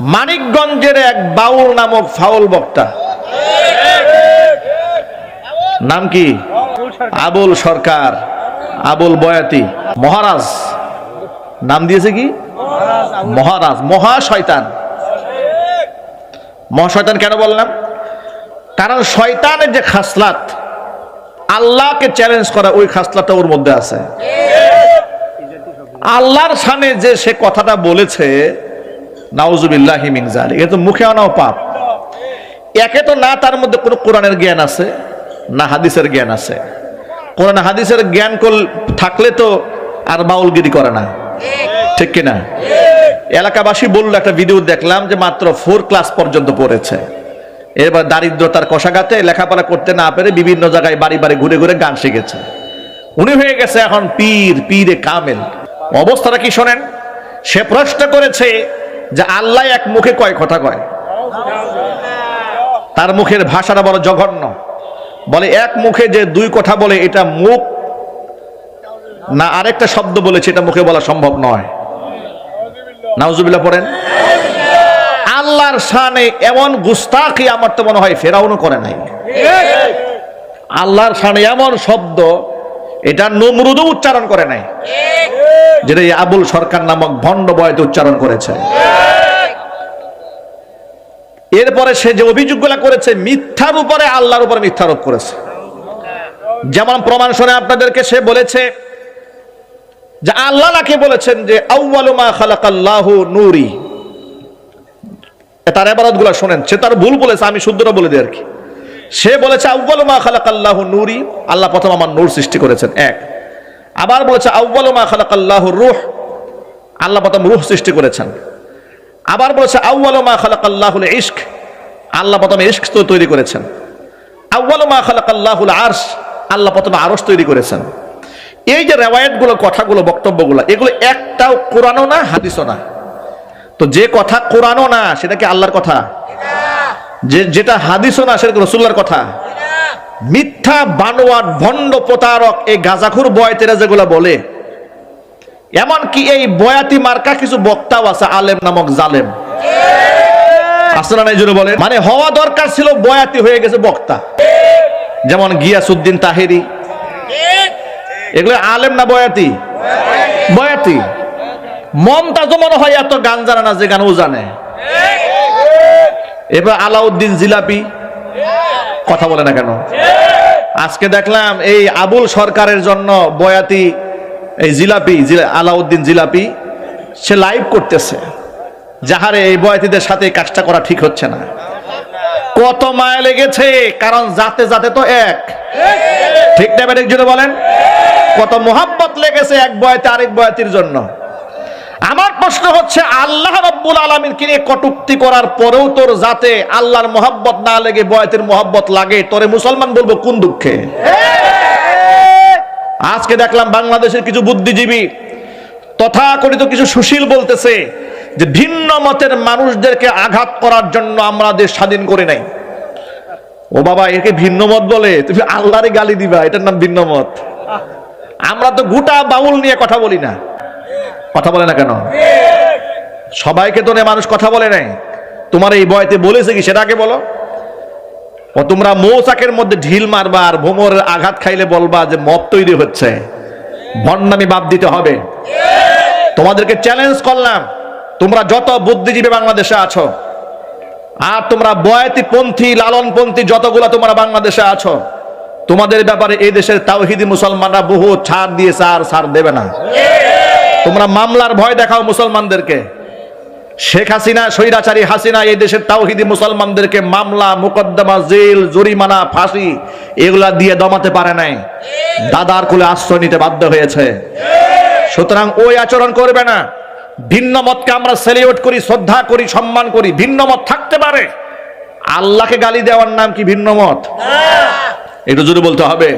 মানিকগঞ্জের এক বাউল নামক ফাউল বক্তা। নাম কি? আবুল সরকার, আবুল বয়াতি। মহারাজ, নাম দিয়েছে কি? মহারাজ, মহা শয়তান। মহাশয়তান কেন বললাম? কারণ শয়তানের যে খাসলাত, আল্লাহকে চ্যালেঞ্জ করা ওই খাসলাতটা ওর মধ্যে আছে। আল্লাহর সামনে যে সে কথাটা বলেছে মুখে আনাও পাপ। একে তো না তার মধ্যে কোনো কোরআনের জ্ঞান আছে, না হাদিসের জ্ঞান আছে। কোরআন হাদিসের জ্ঞান কল থাকলে তো আর বাউলগিরি করে না। ঠিক কিনা? এলাকাবাসী বলল, একটা ভিডিও দেখলাম যে মাত্র ফোর ক্লাস পর্যন্ত পড়েছে। এবার দারিদ্রতার কষাঘাতে লেখাপড়া করতে না পেরে বিভিন্ন জায়গায় বাড়ি বাড়ি ঘুরে ঘুরে গান শিখেছে। উনি হয়ে গেছে এখন পীর, পীরে কামেল। অবস্থাটা কি শোনেন? সে প্রশ্ন করেছে যে আল্লাহ এক মুখে কয় কথা কয়? তার মুখের ভাষাটা বড় জঘন্য। বলে এক মুখে যে দুই কথা বলে, এটা মুখ না আরেকটা শব্দ বলেছে, এটা মুখে বলা সম্ভব নয়। নাউজুবিল্লাহ পড়েন। আল্লাহর শানে এমন গুস্তাখি আমার তো মনে হয় ফেরাউনও করে নাই। আল্লাহর শানে এমন শব্দ এটা নমরুদও উচ্চারণ করে নাই। যেটা আবুল সরকার নামক ভণ্ড বয়তে উচ্চারণ করেছে। এরপরে সে যে অভিযোগগুলা করেছে, মিথ্যার উপরে আল্লাহর উপরে মিথ্যারোপ করেছে। যেমন প্রমাণ শুনে আপনাদেরকে সে বলেছে যে আল্লাহ নাকি বলেছেন যে নূরি। তার এবারতগুলা শোনেন, সে তার ভুল বলেছে, আমি শুদ্ধটা বলে দিই আর কি। সে বলেছে আউ্বালুমা খালাকাল্লাহু নূরি। আল্লাহ প্রথম আমার নূর সৃষ্টি করেছেন, এক। আবার বলেছে আউ্বালুমা খালাকাল্লাহু রুহ। আল্লাহ প্রথম রুহ সৃষ্টি করেছেন। আবার বলেছে আউ্বালুমা খালাকাল্লাহুল ইশক। আল্লাহ প্রথম ইশক তো তৈরি করেছেন। আউ্বালুমা খালাকাল্লাহুল আরশ। আল্লাহ প্রথমে আরশ তৈরি করেছেন। এই যে রেওয়ায়তগুলো, কথাগুলো, বক্তব্যগুলো, এগুলো একটাও কোরআনও না, হাদিসও না। তো যে কথা কোরআনও না, সেটা কি আল্লাহর কথা? যে যেটা হাদিসও না সেটা কি রসুল্লার কথা। মিথ্যা বানোয়াট, ভণ্ড প্রতারক, এই গাজাখুর বয়তেরা যেগুলো বলে, এমনকি এই বয়াতি মার্কা কিছু বক্তাও আছে, আলেম নামক জালেম। আসলে বলে মানে হওয়া দরকার ছিল বয়াতি হয়ে গেছে বক্তা। যেমন গিয়াসুদ্দিন তাহেরি। এগুলো আলেম না বয়াতি? বয়াতি। মমতাজও মনে হয় এত গান জানে না, যে গান ও জানে। এবার আলাউদ্দিন জিলাপি। কথা বলে না কেন? আজকে দেখলাম এই আবুল সরকারের জন্য বয়াতি এই জিলাপি আলাউদ্দিন জিলাপি, সে লাইভ করতেছে। যাহারে এই বয়াতিদের সাথে কাজটা করা ঠিক হচ্ছে না। কত মায়া লেগেছে, কারণ যাতে যাতে তো এক। ঠিক না ব্যাটিক জুড়ে বলেন? কত মোহাব্বত লেগেছে এক বয়াতে আরেক বয়াতির জন্য। আমার প্রশ্ন হচ্ছে, আল্লাহ রব্বুল আলমিন কিনে কটুক্তি করার পরেও তোর যাতে আল্লাহর মোহাব্বত না লেগে বয়াতের মোহাব্বত লাগে? তোরে মুসলমান বলব কোন দুঃখে? আজকে দেখলাম বাংলাদেশের কিছু বুদ্ধিজীবী তথাকথিত কিছু সুশীল বলতেছে যে, ভিন্ন মতের মানুষদেরকে আঘাত করার জন্য আমরা দেশ স্বাধীন করে নাই। ও বাবা, একে ভিন্ন মত বলে? তুমি আল্লাহরে গালি দিবা, এটার নাম ভিন্ন মত। আমরা তো গোটা বাউল নিয়ে কথা বলি না। কথা বলে না কেন? সবাইকে তো নিয়ে মানুষ কথা বলে নাই। তোমার এই বয়তে বলেছে কি, সেটা আগে বলো। ও তোমরা মৌচাকের মধ্যে ঢিল মারবা আর ভোমরের আঘাত খাইলে বলবা যে মত তৈরি হচ্ছে। ভণ্ডামি বাদ দিতে হবে। তোমাদেরকে চ্যালেঞ্জ করলাম। তোমরা যত বুদ্ধিজীবী বাংলাদেশে আছো, আর তোমরা বয়াতি পন্থী লালন পন্থী যতগুলা তোমরা বাংলাদেশে আছো, তোমাদের ব্যাপারে এই দেশের তাওহিদি মুসলমানরা বহু ছাড় দিয়েছে আর ছাড় দেবে না। তোমরা মামলার ভয় দেখাও মুসলমানদেরকে। শেখ হাসিনা স্বৈরাচারী হাসিনা এই দেশের তাওহিদি মুসলমানদেরকে মামলা মোকদ্দমা জেল জরিমানা ফাঁসি এগুলা দিয়ে দমাতে পারে নাই। দাদার কোলে আশ্রয় নিতে বাধ্য হয়েছে। সুতরাং ওই আচরণ করবে না। ভিন্ন মতকে আমরা সেলিউট করি শ্রদ্ধা করি সম্মান করি ভিন্ন মত থাকতে পারে। আল্লাহকে গালি দেওয়ার নাম কি ভিন্ন মত? একটু জোরে বলতে হবে।